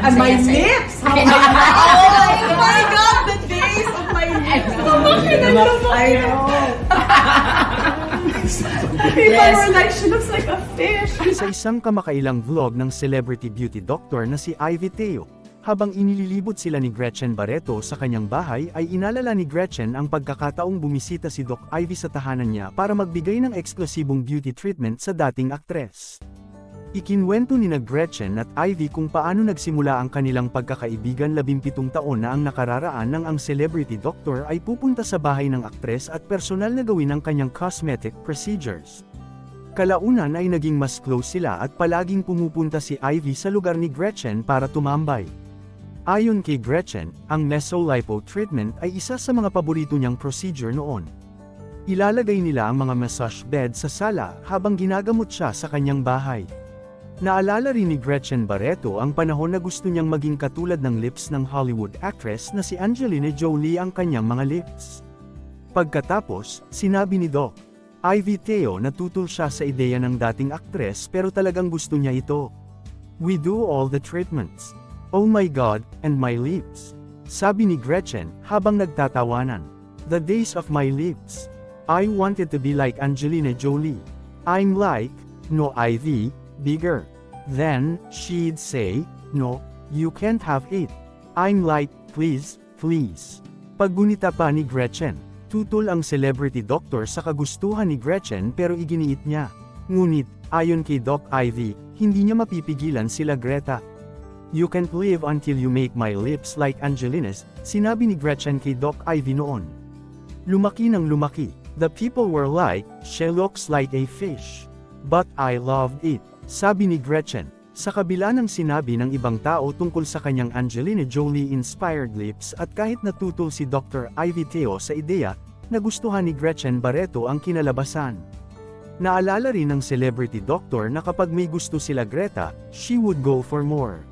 And my lips! How Oh my God! The days of my lips! I know. People Yes. were like, she looks like a fish. Sa isang kamakailang vlog ng celebrity beauty doctor na si Ivy Teo, habang inililibot sila ni Gretchen Barreto sa kanyang bahay ay inalala ni Gretchen ang pagkakataong bumisita si Doc Ivy sa tahanan niya para magbigay ng eksklusibong beauty treatment sa dating aktres. Ikinwento ni Gretchen at Ivy kung paano nagsimula ang kanilang pagkakaibigan 17 taon na ang nakararaan nang ang celebrity doctor ay pupunta sa bahay ng aktres at personal na gawin ang kanyang cosmetic procedures. Kalaunan ay naging mas close sila at palaging pumupunta si Ivy sa lugar ni Gretchen para tumambay. Ayon kay Gretchen, ang mesolipo treatment ay isa sa mga paborito niyang procedure noon. Ilalagay nila ang mga massage bed sa sala habang ginagamot siya sa kanyang bahay. Naalala rin ni Gretchen Barreto ang panahon na gusto niyang maging katulad ng lips ng Hollywood actress na si Angelina Jolie ang kanyang mga lips. Pagkatapos, sinabi ni Doc, Ivy Teo natutol siya sa ideya ng dating aktres pero talagang gusto niya ito. We do all the treatments. Oh my God, and my lips. Sabi ni Gretchen, habang nagtatawanan. The days of my lips. I wanted to be like Angelina Jolie. I'm like, no Ivy, bigger. Then, she'd say, no, you can't have it. I'm like, please, please. Paggunita pa ni Gretchen, tutol ang celebrity doctor sa kagustuhan ni Gretchen pero iginiit niya. Ngunit, ayon kay Doc Ivy, hindi niya mapipigilan sila Greta. You can't live until you make my lips like Angelina's, sinabi ni Gretchen kay Doc Ivy noon. Lumaki ng lumaki. The people were like, she looks like a fish. But I loved it, sabi ni Gretchen. Sa kabila ng sinabi ng ibang tao tungkol sa kanyang Angelina Jolie-inspired lips at kahit natutol si Dr. Ivy Teo sa ideya, nagustuhan ni Gretchen Barreto ang kinalabasan. Naalala rin ng celebrity doctor na kapag may gusto sila Greta, she would go for more.